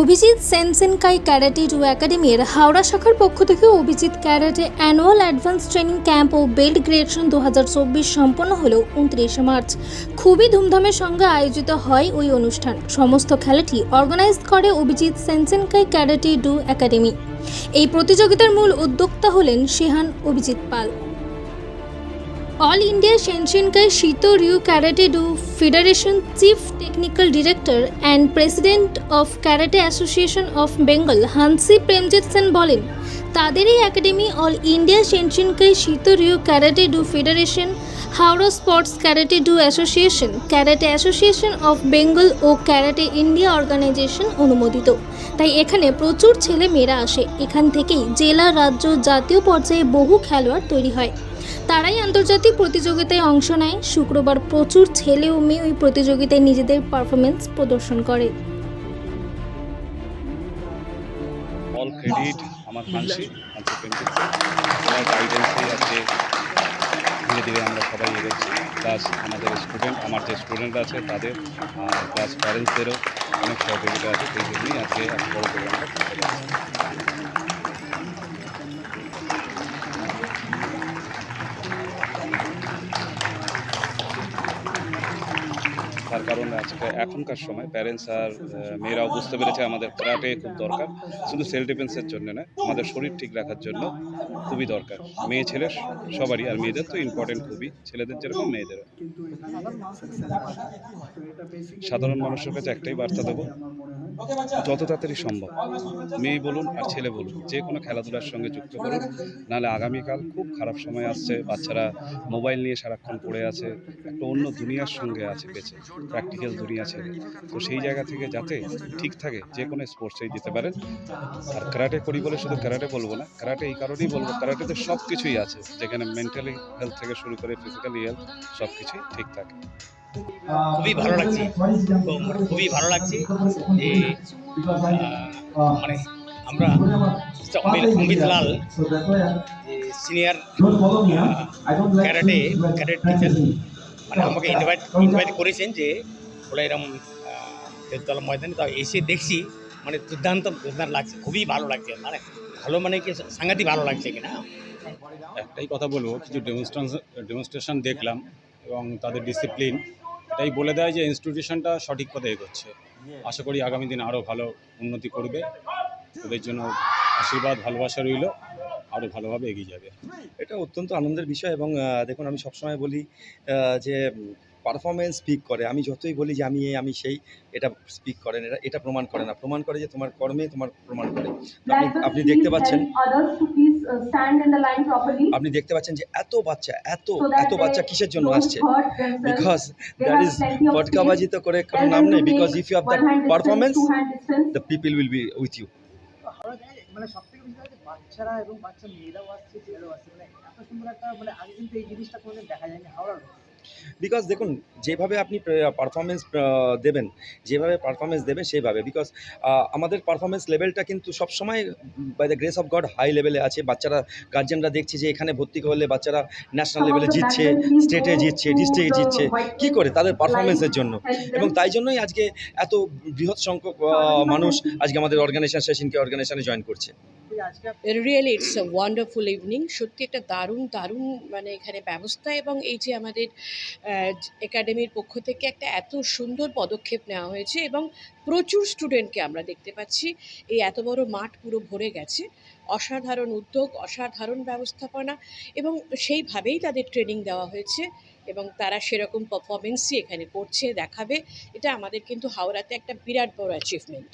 Abhijit সেনসেনকাই karate do একাডেমির হাওড়া শাখার পক্ষ থেকে Abhijit karate annual advance training camp ও বেল্ট গ্রেডশন দু সম্পন্ন হলো উনত্রিশে মার্চ। খুবই ধুমধামের সঙ্গে আয়োজিত হয় ওই অনুষ্ঠান। সমস্ত খেলাটি অর্গানাইজ করে Abhijit Sensenkai karate do academy. এই প্রতিযোগিতার মূল উদ্যোক্তা হলেন Shihan Abhijit Pal. All India Sensenkai Shito Ryu karate do federation chief technical director and president of karate association of Bengal Hanshi Premjit Sen বলেন তাদের এই academy all India Sensenkai Shito Ryu karate do federation Howrah sports karate do association karate association of Bengal O karate India organisation অনুমোদিত। তাই এখানে প্রচুর ছেলে মেয়েরা আসে। এখান থেকেই জেলা, রাজ্য জাতীয় পর্যায়ে বহু খেলোয়াড় তৈরি হয়। তারাই আন্তর্জাতিক প্রতিযোগিতায় অংশ নেয়। শুক্রবার প্রচুর ছেলে ও মেয়ে ওই প্রতিযোগিতায় নিজেদের পারফরমেন্স প্রদর্শন করে। আমার ধীরে ধীরে আমরা সবাই এগোচ্ছি। প্লাস আমাদের স্টুডেন্ট আমার যে স্টুডেন্ট আছে, তাদের প্লাস প্যারেন্টসদেরও অনেক সহযোগিতা আছে। সেই জন্যই আজকে বড় প্রোগ্রামটা তার কারণ আজকে এখনকার সময়। প্যারেন্টস আর মেয়েরাও বুঝতে পেরেছে আমাদের ক্রাটে খুব দরকার। শুধু সেলফ ডিফেন্সের জন্য না আমাদের শরীর ঠিক রাখার জন্য খুবই দরকার। মেয়ে ছেলে সবারই, আর মেয়েদের তো ইম্পর্টেন্ট খুবই। ছেলেদের যেরকম, মেয়েদেরও। সাধারণ মানুষের কাছে একটাই বার্তা দেবো যত তাড়াতাড়ি সম্ভব। মেয়ে বলুন আর ছেলে বলুন, যে কোনো খেলাধুলার সঙ্গে যুক্ত করুন নাহলে আগামীকাল খুব খারাপ সময় আসছে, বাচ্চারা মোবাইল নিয়ে সারাক্ষণ পড়ে আছে, একটা অন্য দুনিয়ার সঙ্গে আছে বেঁচে প্র্যাকটিক্যাল দুনিয়া ছেড়ে। তো সেই জায়গা থেকে যাতে ঠিক থাকে, যে কোনো স্পোর্টসেই দিতে পারেন। আর ক্যারাটে করি বলে শুধু ক্যারাটে বলব না ক্যারাটে এই কারণেই বলব ক্যারাটেতে সব কিছুই আছে, যেখানে মেন্টালি হেলথ থেকে শুরু করে ফিজিক্যালি হেলথ সব কিছুই ঠিক থাকে। খুবই ভালো লাগছে। খুবই ভালো লাগছে যে মানে আমরা Amit Lal senior karate karate teacher মানে আমাকে ইনভাইট ইনভাইট করেছেন যে ওরা এরকম তেলতলা ময়দানে। তো এসে দেখছি মানে দুর্দান্ত দুর্দান্ত লাগছে, খুবই ভালো লাগছে মানে ভালো মানে কি সাংঘাতিক ভালো লাগছে কিনা একটাই কথা বলব, কিছু ডেমনস্ট্রেশন ডেমনস্ট্রেশন দেখলাম এবং তাদের ডিসিপ্লিন এটাই বলে দেয় যে ইনস্টিটিউশনটা সঠিক পথে এগোচ্ছে। আশা করি আগামী দিন আরও ভালো উন্নতি করবে। ওদের জন্য আশীর্বাদ ভালোবাসা রইল আরও ভালোভাবে এগিয়ে যাবে। এটা অত্যন্ত আনন্দের বিষয় এবং দেখুন আমি সবসময় বলি যে পারফরমেন্স স্পিক করে। আমি যতই বলি যে আমি এই আমি সেই এটা স্পিক করে না এটা এটা প্রমাণ করে না। প্রমাণ করে যে তোমার কর্মে তোমার প্রমাণ করে। আপনি আপনি দেখতে পাচ্ছেন uh, আপনি দেখতে পাচ্ছেন যে এত বাচ্চা এত এত বাচ্চা কিসের জন্য আসছে? বিকজ দ্যাট ইজ পটকাবাজি তো করে কোনো নাম নেই because if you have the one hand distance, performance. The people will be with you মানে সব থেকে বেশি বাচ্চারা এবং বাচ্চা মেয়েরাও আসছে ছেলেরাও আসছে। মানে এত সুন্দর একটা মানে আগে কিন্তু এই জিনিসটা কোনোদিন দেখা যায়নি হাওড়ার বিকজ দেখুন যেভাবে আপনি পারফরমেন্স দেবেন যেভাবে পারফরমেন্স দেবেন সেইভাবে। বিকজ আমাদের পারফরমেন্স লেভেলটা কিন্তু সবসময় by the grace of God high লেভেলে আছে। বাচ্চারা গার্জেনরা দেখছে যে এখানে ভর্তি করলে বাচ্চারা ন্যাশনাল লেভেলে জিতছে স্টেটে জিতছে ডিস্ট্রিক্টে জিতছে। কি করে? তাদের পারফরমেন্সের জন্য। এবং তাই জন্যই আজকে এত বৃহৎ সংখ্যক মানুষ আজকে আমাদের অর্গানাইজেশন সেশনকে অর্গানাইজেশনে জয়েন করছে। Really it's a wonderful evening সত্যি একটা দারুণ দারুণ মানে এখানে ব্যবস্থা এবং এই যে আমাদের একাডেমির পক্ষ থেকে একটা এত সুন্দর পদক্ষেপ নেওয়া হয়েছে এবং প্রচুর স্টুডেন্টকে আমরা দেখতে পাচ্ছি। এই এত বড় মাঠ পুরো ভরে গেছে। অসাধারণ উদ্যোগ অসাধারণ ব্যবস্থাপনা এবং সেইভাবেই তাদের ট্রেনিং দেওয়া হয়েছে এবং তারা সেরকম পারফরমেন্সই এখানে করছে দেখাবে। এটা আমাদের কিন্তু হাওড়াতে একটা বিরাট বড় অ্যাচিভমেন্ট